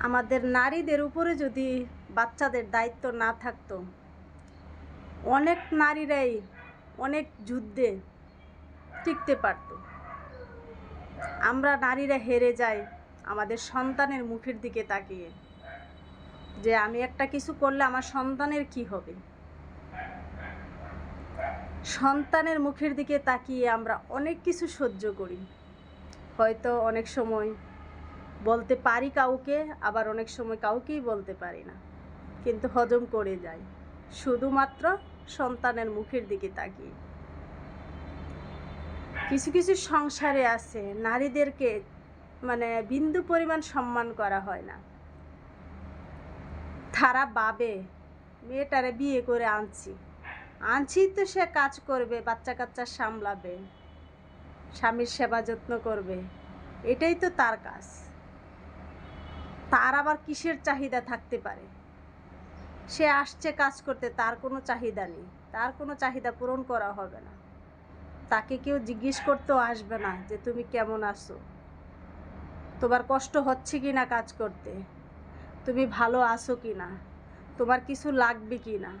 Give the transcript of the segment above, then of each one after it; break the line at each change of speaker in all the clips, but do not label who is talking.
আমাদের নারীদের উপরে যদি বাচ্চাদের দায়িত্ব না থাকতো, অনেক নারীরাই অনেক যুদ্ধে টিকতে পারত। আমরা নারীরা হেরে যাই, আমাদের সন্তানের মুখের দিকে তাকিয়ে। যে আমি একটা কিছু করলে আমার সন্তানের কি হবে? সন্তানের মুখের দিকে তাকিয়ে আমরা অনেক কিছু সহ্য করি। হয়তো অনেক সময় বলতে পারি কাউকে, আবার অনেক সময় কাউকেই বলতে পারি না। কিন্তু হজম করে যাই। শুধুমাত্র সন্তানের মুখের দিকে তাকিয়ে। কিছু কিছু সংসারে আছে, নারীদেরকে মানে বিন্দু পরিমাণ সম্মান করা হয় না। তারা বাবে মেয়েটারে বিয়ে করে আনছি। আনছি তো সে কাজ করবে বাচ্চা কাচ্চা সামলাবে, স্বামীর সেবা যত্ন করবে। এটাই তো তার কাজ। তার আবার কিসের চাহিদা থাকতে পারে? সে আসছে কাজ করতে, তার কোনো চাহিদা নেই। তার কোনো চাহিদা পূরণ করা হবে না। তাকে কেউ জিজ্ঞেস করতেও আসবে না যে, তুমি কেমন আছো? তোমার কষ্ট হচ্ছে কি না কাজ করতে? তুমি ভালো আছো কি না তোমার কিছু লাগবে কি না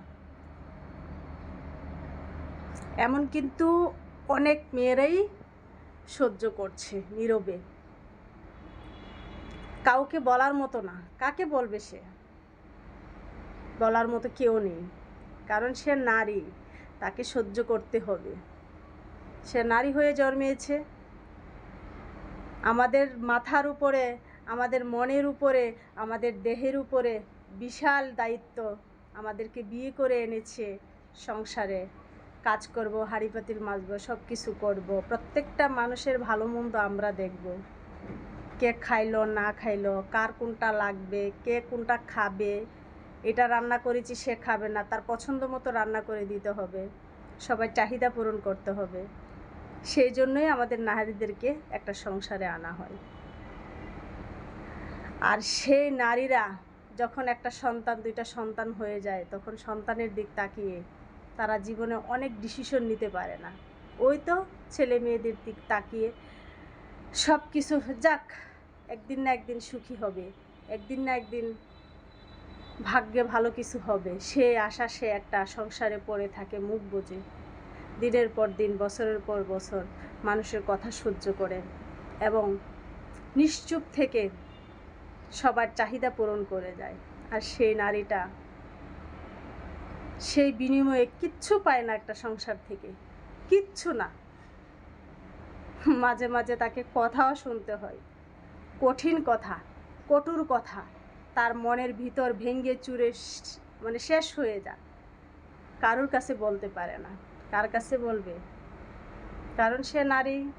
এমন কিন্তু অনেক মেয়েরাই সহ্য করছে নীরবে। কাউকে বলার মতো না। কাকে বলবে সে? বলার মতো কেউ নেই। কারণ সে নারী, তাকে সহ্য করতে হবে। সে নারী হয়ে জন্মেছে। আমাদের মাথার উপরে, আমাদের মনের উপরে, আমাদের দেহের উপরে বিশাল দায়িত্ব আমাদেরকে বিয়ে করে এনেছে সংসারে। কাজ করব হাঁড়ি পাতিল মাজবো সব কিছু করব। প্রত্যেকটা মানুষের ভালো মন্দ আমরা দেখব। কে খাইলো, না খাইলো, কার কোনটা লাগবে, কে কোনটা খাবে, এটা রান্না করেছি সে খাবে না, তার পছন্দ মতো রান্না করে দিতে হবে সবাই চাহিদা পূরণ করতে হবে। সেই জন্যই আমাদের নারীদেরকে একটা সংসারে আনা হয়। আর সেই নারীরা যখন একটা সন্তান, দুইটা সন্তান হয়ে যায়, তখন সন্তানের দিক তাকিয়ে তারা জীবনে অনেক ডিসিশন নিতে পারে না। ওই তো ছেলে মেয়েদের দিক তাকিয়ে সব কিছু যাক একদিন না একদিন সুখী হবে, একদিন না একদিন ভাগ্যে ভালো কিছু হবে। সে আশা, সে একটা সংসারে পড়ে থাকে, মুখ বুঝে দিনের পর দিন, বছরের পর বছর মানুষের কথা সহ্য করে এবং নিশ্চুপ থেকে সবার চাহিদা পূরণ করে যায় আর সেই নারীটা সেই বিনিময়ে কিচ্ছু পায় না একটা সংসার থেকে। কিচ্ছু না। মাঝে মাঝে তাকে কথাও শুনতে হয়। কঠিন কথা, কটুর কথা, তার মনের ভিতর ভেঙে চুরে মানে শেষ হয়ে যায়। কারোর কাছে বলতে পারে না। কার কাছে বলবে? কারণ সে নারী